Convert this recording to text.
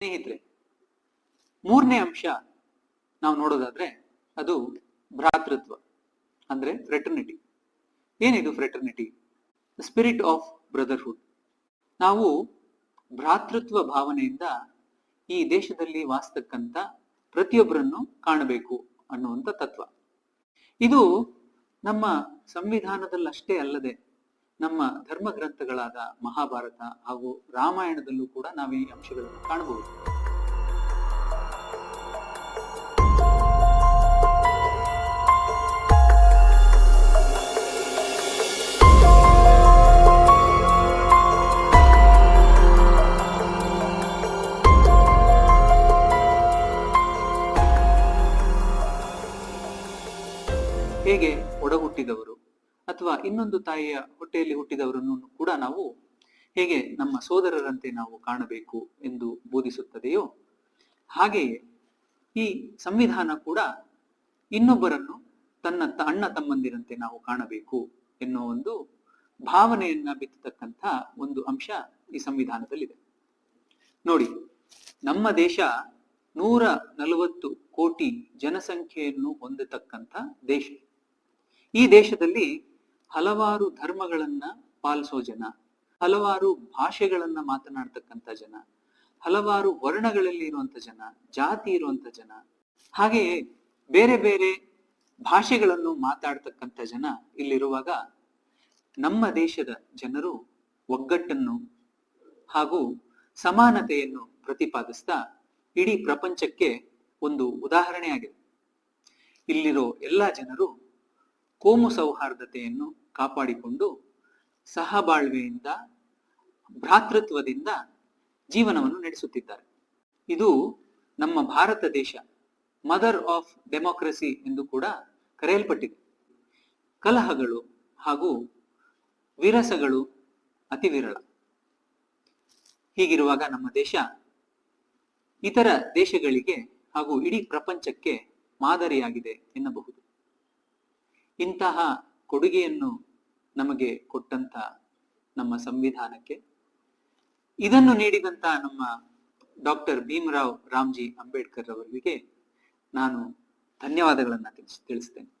ಸ್ನೇಹಿತರೆ, ಮೂರನೇ ಅಂಶ ನಾವು ನೋಡೋದಾದ್ರೆ ಅದು ಭ್ರಾತೃತ್ವ, ಅಂದ್ರೆ ಫ್ರೆಟರ್ನಿಟಿ ಏನಿದು ಫ್ರೆಟರ್ನಿಟಿ ಸ್ಪಿರಿಟ್ ಆಫ್ ಬ್ರದರ್ಹುಡ್ ನಾವು ಭ್ರಾತೃತ್ವ ಭಾವನೆಯಿಂದ ಈ ದೇಶದಲ್ಲಿ ವಾಸ್ತಕ್ಕಂತ ಪ್ರತಿಯೊಬ್ಬರನ್ನು ಕಾಣಬೇಕು ಅನ್ನುವಂಥ ತತ್ವ. ಇದು ನಮ್ಮ ಸಂವಿಧಾನದಲ್ಲಷ್ಟೇ ಅಲ್ಲದೆ ನಮ್ಮ ಧರ್ಮ ಗ್ರಂಥಗಳಾದ ಮಹಾಭಾರತ ಹಾಗೂ ರಾಮಾಯಣದಲ್ಲೂ ಕೂಡ ನಾವು ಈ ಅಂಶಗಳನ್ನು ಕಾಣಬಹುದು. ಹೇಗೆ ಒಡ ಹುಟ್ಟಿದವರು ಅಥವಾ ಇನ್ನೊಂದು ತಾಯಿಯ ಹೊಟ್ಟೆಯಲ್ಲಿ ಹುಟ್ಟಿದವರನ್ನು ಕೂಡ ನಾವು ಹೇಗೆ ನಮ್ಮ ಸೋದರರಂತೆ ನಾವು ಕಾಣಬೇಕು ಎಂದು ಬೋಧಿಸುತ್ತದೆಯೋ ಹಾಗೆಯೇ ಈ ಸಂವಿಧಾನ ಕೂಡ ಇನ್ನೊಬ್ಬರನ್ನು ತನ್ನ ಅಣ್ಣ ತಮ್ಮಂದಿರಂತೆ ನಾವು ಕಾಣಬೇಕು ಎನ್ನುವ ಒಂದು ಭಾವನೆಯನ್ನ ಬಿತ್ತತಕ್ಕಂಥ ಒಂದು ಅಂಶ ಈ ಸಂವಿಧಾನದಲ್ಲಿದೆ. ನೋಡಿ, ನಮ್ಮ ದೇಶ ನೂರ ನಲವತ್ತು ಕೋಟಿ ಜನಸಂಖ್ಯೆಯನ್ನು ಹೊಂದತಕ್ಕಂಥ ದೇಶ. ಈ ದೇಶದಲ್ಲಿ ಹಲವಾರು ಧರ್ಮಗಳನ್ನ ಪಾಲಿಸೋ ಜನ, ಹಲವಾರು ಭಾಷೆಗಳನ್ನ ಮಾತನಾಡ್ತಕ್ಕಂಥ ಜನ, ಹಲವಾರು ವರ್ಣಗಳಲ್ಲಿ ಇರುವಂತ ಜನ, ಜಾತಿ ಇರುವಂತ ಜನ ಹಾಗೆಯೇ ಬೇರೆ ಬೇರೆ ಭಾಷೆಗಳನ್ನು ಮಾತಾಡ್ತಕ್ಕಂಥ ಜನ ಇಲ್ಲಿರುವಾಗ ನಮ್ಮ ದೇಶದ ಜನರು ಒಗ್ಗಟ್ಟನ್ನು ಹಾಗೂ ಸಮಾನತೆಯನ್ನು ಪ್ರತಿಪಾದಿಸ್ತಾ ಇಡೀ ಪ್ರಪಂಚಕ್ಕೆ ಒಂದು ಉದಾಹರಣೆಯಾಗಿದೆ. ಇಲ್ಲಿರೋ ಎಲ್ಲ ಜನರು ಕೋಮು ಸೌಹಾರ್ದತೆಯನ್ನು ಕಾಪಾಡಿಕೊಂಡು ಸಹಬಾಳ್ವೆಯಿಂದ, ಭ್ರಾತೃತ್ವದಿಂದ ಜೀವನವನ್ನು ನಡೆಸುತ್ತಿದ್ದಾರೆ. ಇದು ನಮ್ಮ ಭಾರತ ದೇಶ ಮದರ್ ಆಫ್ ಡೆಮೋಕ್ರಸಿ ಎಂದು ಕೂಡ ಕರೆಯಲ್ಪಟ್ಟಿದೆ. ಕಲಹಗಳು ಹಾಗೂ ವಿರಸಗಳು ಅತಿ ವಿರಳ. ಹೀಗಿರುವಾಗ ನಮ್ಮ ದೇಶ ಇತರ ದೇಶಗಳಿಗೆ ಹಾಗೂ ಇಡೀ ಪ್ರಪಂಚಕ್ಕೆ ಮಾದರಿಯಾಗಿದೆ ಎನ್ನಬಹುದು. ಇಂತಹ ಕೊಡುಗೆಯನ್ನು ನಮಗೆ ಕೊಟ್ಟಂತ ನಮ್ಮ ಸಂವಿಧಾನಕ್ಕೆ. ಇದನ್ನು ನೀಡಿದಂತ ನಮ್ಮ ಡಾಕ್ಟರ್ ಭೀಮರಾವ್ ರಾಮ್ಜಿ ಅಂಬೇಡ್ಕರ್ ಅವರಿಗೆ ನಾನು ಧನ್ಯವಾದಗಳನ್ನ ತಿಳಿಸ್, ತಿಳಿಸ್ತೇನೆ.